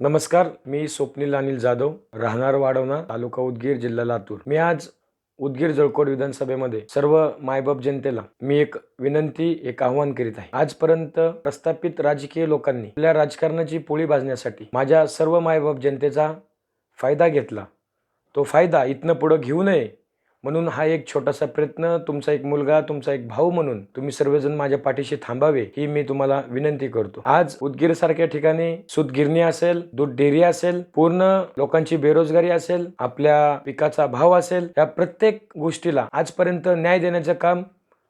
नमस्कार मी स्वप्नील अनिल जाधव राहणार वाढवणा तालुका उदगीर जिल्हा लातूर. मी आज उदगीर जळकोट विधानसभेमध्ये सर्व मायबाप जनतेला मी एक विनंती एक आव्हान करीत आहे. आजपर्यंत प्रस्थापित राजकीय लोकांनी आपल्या राजकारणाची पोळी भाजण्यासाठी माझ्या सर्व मायबाप जनतेचा फायदा घेतला. तो फायदा इथनं पुढं घेऊ नये म्हणून हा एक छोटासा प्रयत्न तुमचा एक मुलगा तुमचा एक भाऊ म्हणून तुम्ही सर्वजण माझ्या पाठीशी थांबावे ही मी तुम्हाला विनंती करतो. आज उदगीर सारख्या ठिकाणी सुतगिरणी असेल दूध डेअरी असेल पूर्ण लोकांची बेरोजगारी असेल आपल्या पिकाचा भाव असेल या प्रत्येक गोष्टीला आजपर्यंत न्याय देण्याचं काम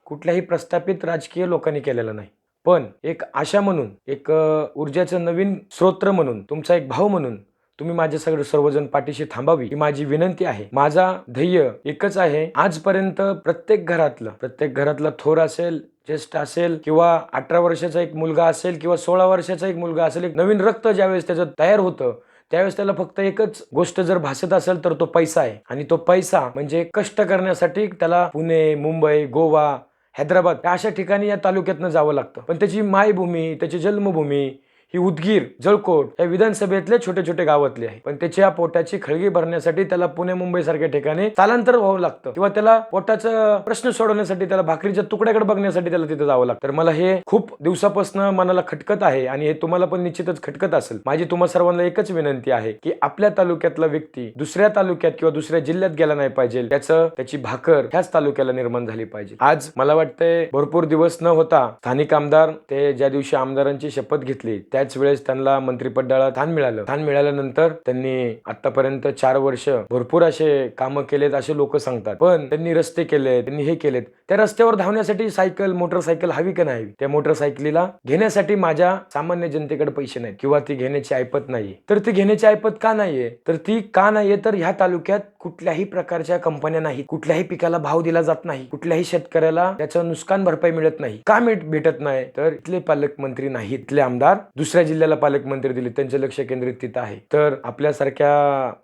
कुठल्याही प्रस्थापित राजकीय लोकांनी केलेलं नाही. पण एक आशा म्हणून एक ऊर्जाचं ऊर्जेचं नवीन स्रोत्र म्हणून तुमचा एक भाव म्हणून तुम्ही माझ्या सगळं सर्वजण पाठीशी थांबावी ही माझी विनंती आहे. माझा ध्येय एकच आहे आजपर्यंत प्रत्येक घरातलं प्रत्येक घरातला थोर असेल ज्येष्ठ असेल किंवा अठरा वर्षाचा एक मुलगा असेल किंवा सोळा वर्षाचा एक मुलगा असेल एक नवीन रक्त ज्यावेळेस त्याचं तयार होतं त्यावेळेस त्याला फक्त एकच गोष्ट जर भासत असेल तर तो पैसा आहे. आणि तो पैसा म्हणजे कष्ट करण्यासाठी त्याला पुणे मुंबई गोवा हैदराबाद अशा ठिकाणी या तालुक्यातनं जावं लागतं. पण त्याची मायभूमी त्याची जन्मभूमी ही उदगीर जळकोट या विधानसभेतले छोटे छोटे गावातले आहे. पण त्याच्या पोटाची खळगी भरण्यासाठी त्याला पुणे मुंबई सारख्या ठिकाणी स्थलांतर व्हावं लागतं. किंवा त्याला पोटाचा प्रश्न सोडवण्यासाठी त्याला भाकरीच्या तुकड्याकडे बघण्यासाठी त्याला तिथे जावं लागतं. तर मला हे खूप दिवसापासून मनाला खटकत आहे आणि हे तुम्हाला पण निश्चितच खटकत असेल. माझी तुम्हा सर्वांना एकच विनंती आहे की आपल्या तालुक्यातला व्यक्ती दुसऱ्या तालुक्यात किंवा दुसऱ्या जिल्ह्यात गेला नाही पाहिजे त्याचं त्याची भाकर ह्याच तालुक्याला निर्माण झाली पाहिजे. आज मला वाटतंय भरपूर दिवस न होता स्थानिक आमदार ते ज्या दिवशी आमदारांची शपथ घेतली त्या त्याच वेळेस त्यांना मंत्रिपदाला स्थान मिळालं. स्थान मिळाल्यानंतर त्यांनी आतापर्यंत चार वर्ष भरपूर असे कामं केलेत असे लोक सांगतात. पण त्यांनी रस्ते केले त्यांनी हे केलेत. त्या रस्त्यावर धावण्यासाठी सायकल मोटरसायकल हवी का नाही? त्या मोटरसायकलीला घेण्यासाठी माझ्या सामान्य जनतेकडे पैसे नाहीत किंवा ती घेण्याची ऐपत नाहीये. तर ती घेण्याची ऐपत का नाहीये? तर ती का नाहीये? तर ह्या तालुक्यात कुठल्याही प्रकारच्या कंपन्या नाहीत कुठल्याही पिकाला भाव दिला जात नाही कुठल्याही शेतकऱ्याला त्याचं नुकसान भरपाई मिळत नाही का भेटत नाही. तर इथले पालकमंत्री नाही इथले आमदार दुसऱ्या जिल्ह्याला पालकमंत्री दिले त्यांचे लक्ष केंद्रित तिथं आहे. तर आपल्यासारख्या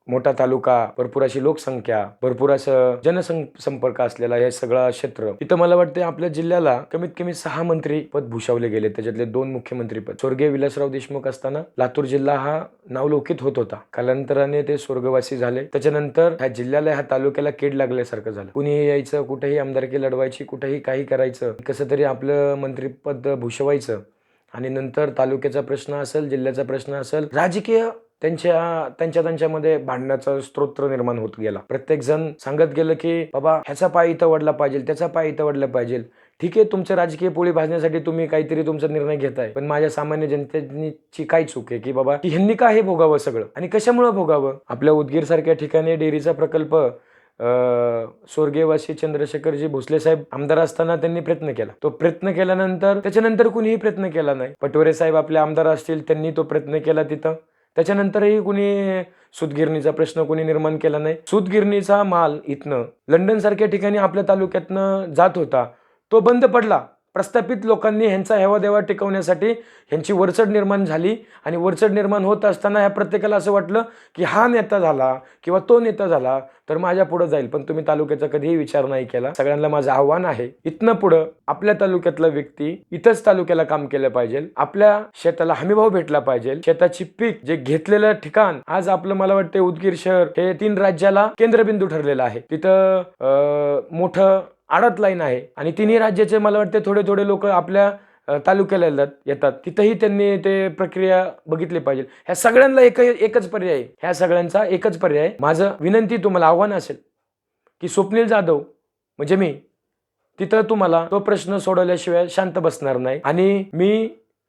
मोठा तालुका भरपूर अशी लोकसंख्या भरपूर असं जनसंपर्क असलेला हे सगळं क्षेत्र इथं मला वाटतं आपल्या जिल्ह्याला कमीत कमी सहा मंत्री पद भूषवले गेले. त्याच्यातले दोन मुख्यमंत्री पद. स्वर्गीय विलासराव देशमुख असताना लातूर जिल्हा हा नावलौकित होत होता. कालांतराने ते स्वर्गवासी झाले. त्याच्यानंतर जिल्ह्याला ह्या तालुक्याला कीड लागल्यासारखं झालं. कुणी यायचं कुठेही आमदारकी लढवायची कुठेही काही करायचं कसं तरी आपलं मंत्रीपद भूषवायचं आणि नंतर तालुक्याचा प्रश्न असेल जिल्ह्याचा प्रश्न असेल राजकीय त्यांच्या त्यांच्या त्यांच्यामध्ये भांडण्याचा स्त्रोत्र निर्माण होत गेला. प्रत्येक जण सांगत गेलं की बाबा ह्याचा पाय इथं वडला पाहिजे त्याचा पाय इथं वडला पाहिजे. ठीक आहे तुमचं राजकीय पोळी भाजण्यासाठी तुम्ही काहीतरी तुमचा निर्णय घेताय पण माझ्या सामान्य जनतेची काय चूक आहे की बाबा की ह्यांनी का हे भोगावं सगळं? आणि कशामुळे भोगावं? आपल्या उदगीर सारख्या ठिकाणी डेअरीचा प्रकल्प स्वर्गीयवासी चंद्रशेखरजी भोसले साहेब आमदार असताना त्यांनी प्रयत्न केला. तो प्रयत्न केल्यानंतर त्याच्यानंतर कुणीही प्रयत्न केला नाही. पटोरे साहेब आपले आमदार असतील त्यांनी तो प्रयत्न केला तिथं. त्याच्यानंतरही कुणी सुतगिरणीचा प्रश्न कुणी निर्माण केला नाही. सुतगिरणीचा माल इथनं लंडन सारख्या ठिकाणी आपल्या तालुक्यातनं जात होता. तो बंद पडला. प्रस्थापित लोकांनी ह्यांचा हेवा देवा टिकवण्यासाठी ह्यांची वरचढ निर्माण झाली आणि वरचढ निर्माण होत असताना ह्या प्रत्येकाला असं वाटलं की हा नेता झाला किंवा तो नेता झाला तर माझ्या पुढं जाईल. पण तुम्ही तालुक्याचा कधीही विचार नाही केला. सगळ्यांना माझं आव्हान आहे इथनं पुढं आपल्या तालुक्यातला व्यक्ती इथंच तालुक्याला काम केलं पाहिजे. आपल्या शेताला हमीभाव भेटला पाहिजे. शेताची पीक जे घेतलेलं ठिकाण आज आपलं मला वाटतं उदगीर शहर हे तीन राज्याला केंद्रबिंदू ठरलेलं आहे. तिथं मोठं आडत लाईन आहे. आणि तिन्ही राज्याचे मला वाटते थोडे थोडे लोक आपल्या तालुक्याला येतात येतात. तिथंही त्यांनी ते प्रक्रिया बघितली पाहिजे. ह्या सगळ्यांना एक एकच पर्याय ह्या सगळ्यांचा एकच पर्याय. माझं विनंती तुम्हाला आव्हान असेल की स्वप्नील जाधव म्हणजे मी तिथं तुम्हाला तो प्रश्न सोडवल्याशिवाय शांत बसणार नाही. आणि मी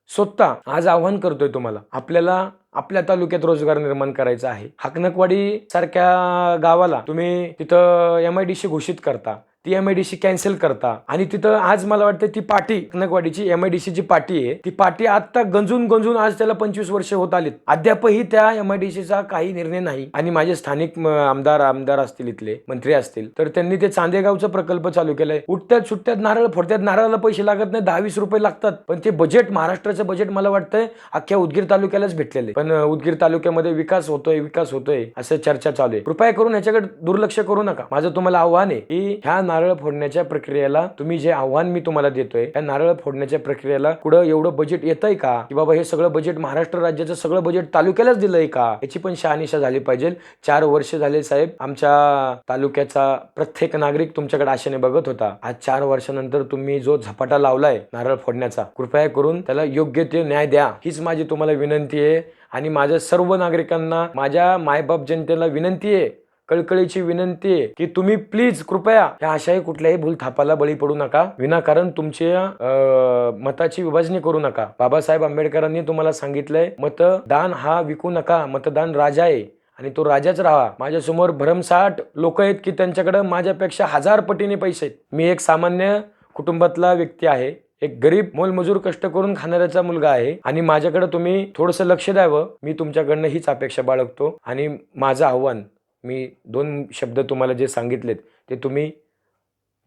स्वतः आज आव्हान करतोय तुम्हाला आपल्याला आपल्या तालुक्यात रोजगार निर्माण करायचा आहे. हाकनकवाडी सारख्या गावाला तुम्ही तिथं एम आय डी सी घोषित करता. ती M I D C cancel करता. आणि तिथं आज मला वाटतं ती पाटी हाकनकवाडीची एम आय डी सी ची पाटी आहे ती पाटी आता गंजून गंजून आज त्याला पंचवीस वर्ष होत आलीत. अद्यापही त्या एम आय डी सीचा काही निर्णय नाही. आणि माझे स्थानिक आमदार आमदार असतील इथले मंत्री असतील तर त्यांनी ते चांदेगावचा प्रकल्प चालू केलाय. उठत्यात सुट्ट्यात नारळ फोडत्यात नारळाला पैसे लागत नाही दहावीस रुपये लागतात. पण ते बजेट महाराष्ट्राचं बजेट मला वाटतंय अख्ख्या उदगीर तालुक्यालाच भेटलेले पण उदगीर तालुक्यामध्ये विकास होतोय विकास होतोय असं चर्चा चालू आहे. कृपया करून ह्याच्याकडे दुर्लक्ष करू नका. माझं तुम्हाला आव्हान आहे की ह्या नारळ फोडण्याच्या प्रक्रियेला तुम्ही जे आव्हान मी तुम्हाला देतोय त्या नारळ फोडण्याच्या प्रक्रियेला कुठं एवढं बजेट येतंय का? की बाबा हे सगळं बजेट महाराष्ट्र राज्याचं सगळं बजेट तालुक्यालाच दिलंय का? याची पण शहानिशा झाली पाहिजे. चार वर्ष झाले साहेब आमच्या तालुक्याचा प्रत्येक नागरिक तुमच्याकडे आशेने बघत होता. आज चार वर्षानंतर तुम्ही जो झपाटा लावलाय नारळ फोडण्याचा कृपया करून त्याला योग्य ते न्याय द्या. हीच माझी तुम्हाला विनंती आहे आणि माझ्या सर्व नागरिकांना माझ्या मायबाप जनतेला विनंती आहे. कळकळीची विनंती आहे की तुम्ही प्लीज कृपया या अशाही कुठल्याही भूल थापाला बळी पडू नका. विनाकारण तुमच्या मताची विभाजणी करू नका. बाबासाहेब आंबेडकरांनी तुम्हाला सांगितलंय मतदान हा विकू नका मतदान राजा आहे आणि तो राजाच राहा माझ्यासमोर भरमसाठ लोक आहेत की त्यांच्याकडे माझ्यापेक्षा हजार पटीने पैसे आहेत. मी एक सामान्य कुटुंबातला व्यक्ती आहे. एक गरीब मोलमजूर कष्ट करून खाणाऱ्याचा मुलगा आहे आणि माझ्याकडे तुम्ही थोडंसं लक्ष द्यावं. मी तुमच्याकडनं हीच अपेक्षा बाळगतो आणि माझं आव्हान मी दोन शब्द तुम्हाला जे सांगितलेत ते तुम्ही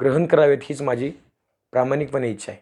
ग्रहण करावेत हीच माझी प्रामाणिकपणे इच्छा आहे.